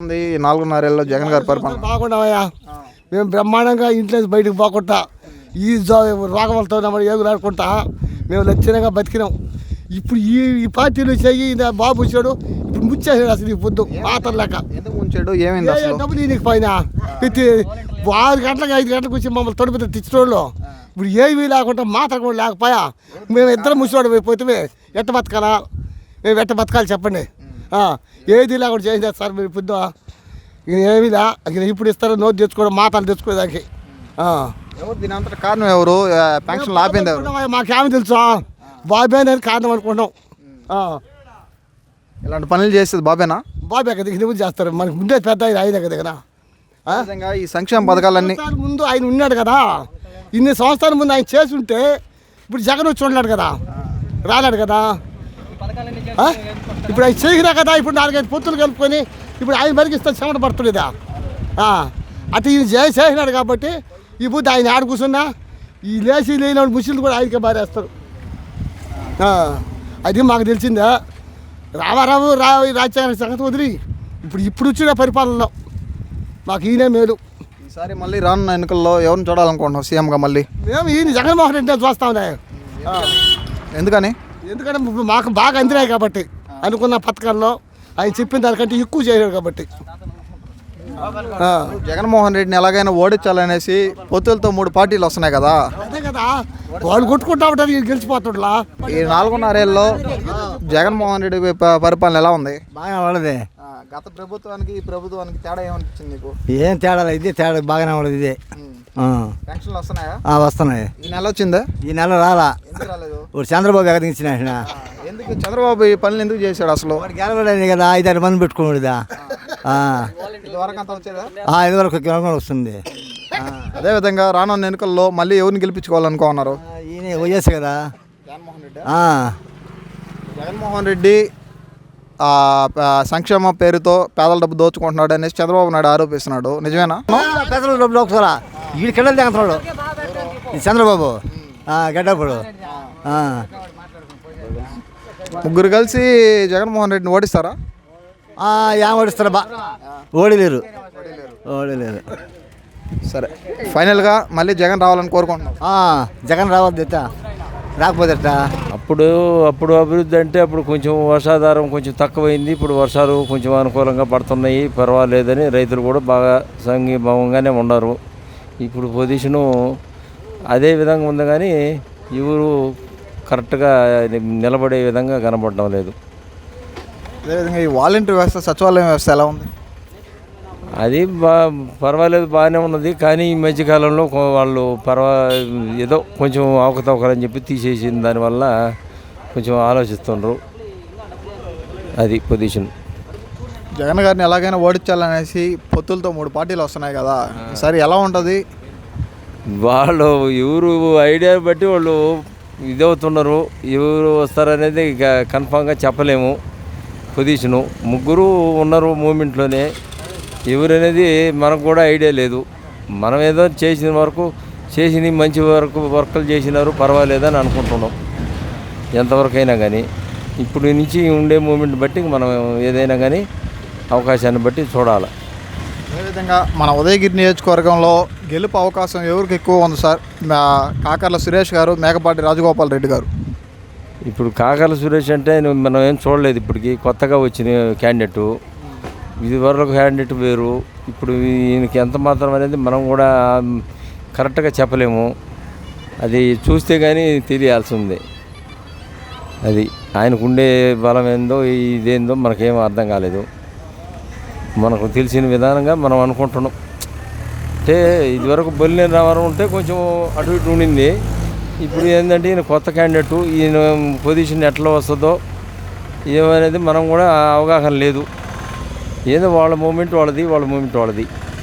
ఉంది. నాలుగున్నరేళ్ళలో జగన్ గారి పరిపాలన. బాగుండవయ్యా. మేము బ్రహ్మాండంగా ఇంట్లో బయటకు పోకుండా ఈ నెమ్మది ఏగులాడుకుంటా మేము లక్షణంగా బతికినాం. ఇప్పుడు ఈ ఈ పార్టీలు చెయ్యి ఈయన బాబు వచ్చాడు. ఇప్పుడు ముచ్చేసాడు అసలు ఈ పొద్దు పాత్ర ఎందుకు ఉంచాడు ఏమైంది డబ్బులు నీకు పైన ఆరు గంటలకు ఐదు గంటలకు వచ్చి మమ్మల్ని తొడిపితే తెచ్చినోళ్ళు ఇప్పుడు ఏమీ లేకుండా మాత్రం కూడా లేకపోయా? మేము ఇద్దరం ముసోడు పోతే ఎట్ట బతకాలా? మేము ఎట్ట బతకాలి చెప్పండి? ఏది లేకుండా చేసిన సార్ మీరు పొద్దు ఇక ఏమీ లే ఇప్పుడు ఇస్తారు నోట్ తెచ్చుకోవడం మాటలు తెచ్చుకోవడానికి. ఎవరు దీని అంతటి కారణం ఎవరు? పెన్షన్ ఆపింది మాకేమి తెలుసా బాబాయ్ నేను కారణం అనుకుంటాం. ఇలాంటి పనులు చేసేది బాబేనా? బాబాయ్ కదా ఇది ముందు చేస్తారు? మనకి ముందే పెద్ద ఆయన ఆయన కదా ఈ సంక్షేమ పథకాలన్నీ ముందు ఆయన ఉన్నాడు కదా. ఇన్ని సంవత్సరాల ముందు ఆయన చేసి ఉంటే ఇప్పుడు జగన్ వచ్చి ఉన్నాడు కదా. రాలేడు కదా? ఇప్పుడు ఆయన చేయరా కదా ఇప్పుడు నాలుగైదు పొత్తులు కలుపుకొని ఇప్పుడు ఆయన మరిగిస్తే చెమట పడుతుండేదా అటు ఈయన చేసి చేసినాడు కాబట్టి ఈ బుద్ధి ఆయన ఆడ కూర్చున్నా ఈ లేచి లేని ముసలిలు కూడా ఆయనకే బారేస్తారు ఆ, అది మాకు తెలిసిందా? రామారావు రా రాజ్యాంగ సంగతి వదిలి. ఇప్పుడు ఇప్పుడు వచ్చిన పరిపాలనలో మాకు ఈయనే మేలు. ఈసారి మళ్ళీ రానున్న ఎన్నికల్లో ఎవరిని చూడాలనుకుంటున్నాం సీఎంగా మళ్ళీ? మేము ఈయన జగన్మోహన్ రెడ్డి చూస్తాంలే ఎందుకని? ఎందుకంటే మాకు బాగా అందినాయి కాబట్టి అనుకున్న పథకాల్లో ఆయన చెప్పిన దానికంటే ఎక్కువ చేయలేడు కాబట్టి. జగన్మోహన్ రెడ్డిని ఎలాగైనా ఓడించాలనేసి పొత్తులతో మూడు పార్టీలు వస్తున్నాయి కదా. అదే కదా వాళ్ళు కొట్టుకుంటా ఉంటారు ఈయన గెలిచిపోతుండ్లా? ఈ నాలుగున్నరేళ్ళలో జగన్మోహన్ రెడ్డి ప- పరిపాలన ఎలా ఉంది? బాగానే ఉన్నది ఆ, గత ప్రభుత్వానికి ఈ ప్రభుత్వానికి తేడా ఏమనిపించింది నీకు? ఏం తేడా లేదు, ఇదే తేడా బాగానే ఉన్నది ఇదే. పెన్షన్లు వస్తున్నాయా? ఆ, వస్తున్నాయి. ఈ నెల వచ్చిందా? ఈ నెల రాలా. రాలేదు? ఇప్పుడు చంద్రబాబు ఎగదించిన ఆయన. ఎందుకు? చంద్రబాబు ఈ పనులు ఎందుకు చేశాడు అసలు? వాడు గెలవలేదు కదా ఐదారు మంది పెట్టుకున్నాడుదా ఇదివరకు అంత వచ్చేదా? ఇదివరకు వస్తుంది. అదేవిధంగా రానున్న ఎన్నికల్లో మళ్ళీ ఎవరిని గెలిపించుకోవాలనుకున్నారు ఈయన వైఎస్ కదా. జగన్మోహన్ రెడ్డి. జగన్మోహన్ రెడ్డి సంక్షేమ పేరుతో పేదల డబ్బు దోచుకుంటున్నాడు అనేసి చంద్రబాబు నాయుడు ఆరోపిస్తున్నాడు. నిజమేనా? పెద్దలు డబ్బులు ఒకసారా. వీడి కింద తెగతున్నాడు ఈ చంద్రబాబు. గడ్డప్పుడు ఆ. ముగ్గురు కలిసి జగన్మోహన్ రెడ్డిని ఓడిస్తారా? ఆ, ఏం ఓడిస్తారు బా? ఓడిలేరు. ఓడిలేరు. సరే. ఫైనల్గా మళ్ళీ జగన్ రావాలని కోరుకుంటున్నాం. ఆ, జగన్ రావద్దు ఎట్టా? రాకపోతే ఎట్టా? అప్పుడు అప్పుడు అభివృద్ధి అంటే అప్పుడు కొంచెం వర్షాధారం కొంచెం తక్కువైంది. ఇప్పుడు వర్షాలు కొంచెం అనుకూలంగా పడుతున్నాయి. పర్వాలేదని రైతులు కూడా బాగా సంఘీభావంగానే ఉన్నారు. ఇప్పుడు పొజిషను అదే విధంగా ఉంది కానీ ఎవరు కరెక్ట్గా నిలబడే విధంగా కనబడడం లేదు. అదేవిధంగా ఈ వాలంటీర్ వ్యవస్థ సచివాలయం వ్యవస్థ ఎలా ఉంది? అది బా పర్వాలేదు బాగానే ఉన్నది. కానీ ఈ మధ్యకాలంలో వాళ్ళు పర్వా ఏదో కొంచెం అవకతవకలని చెప్పి తీసేసిన దానివల్ల కొంచెం ఆలోచిస్తుండ్రు. అది పొజిషన్. జగన్ గారిని ఎలాగైనా ఓడించాలనేసి పొత్తులతో మూడు పార్టీలు వస్తున్నాయి కదా. సరే ఎలా ఉంటుంది? వాళ్ళు ఎవరు ఐడియా బట్టి వాళ్ళు ఇదవుతున్నారు. ఎవరు వస్తారనేది ఇక కన్ఫామ్గా చెప్పలేము. పొజిషను ముగ్గురు ఉన్నారు మూమెంట్లోనే. ఎవరు అనేది మనకు కూడా ఐడియా లేదు. మనం ఏదో చేసిన వరకు చేసిన మంచి వరకు వర్కులు చేసినారు పర్వాలేదని అనుకుంటున్నాం. ఎంతవరకు అయినా కానీ ఇప్పుడు నుంచి ఉండే మూమెంట్ బట్టి మనం ఏదైనా కానీ అవకాశాన్ని బట్టి చూడాలి. అదేవిధంగా మన ఉదయగిరి నియోజకవర్గంలో గెలుపు అవకాశం ఎవరికి ఎక్కువ ఉంది సార్? కాకర్ల సురేష్ గారు మేకపాటి రాజగోపాల్ రెడ్డి గారు. ఇప్పుడు కాకర్ల సురేష్ అంటే మనం ఏం చూడలేదు ఇప్పటికి. కొత్తగా వచ్చిన క్యాండిడేటు. ఇది వరకు క్యాండిడేట్ వేరు. ఇప్పుడు ఈయనకి ఎంత మాత్రం అనేది మనం కూడా కరెక్ట్గా చెప్పలేము. అది చూస్తే కానీ తెలియాల్సి ఉంది అది ఆయనకు ఉండే బలం ఏందో ఇదేందో మనకేం అర్థం కాలేదు. మనకు తెలిసిన విధానంగా మనం అనుకుంటున్నాం. అంటే ఇదివరకు బొల్లిన రావడం ఉంటే కొంచెం అటు ఇటు ఉండింది. ఇప్పుడు ఏంటంటే ఈయన కొత్త క్యాండిడేట్ ఈయన పొజిషన్ ఎట్లా వస్తుందో ఏమనేది మనం కూడా అవగాహన లేదు. ఏదో వాళ్ళ మూమెంట్ వాళ్ళది వాళ్ళ మూమెంట్ వాళ్ళది.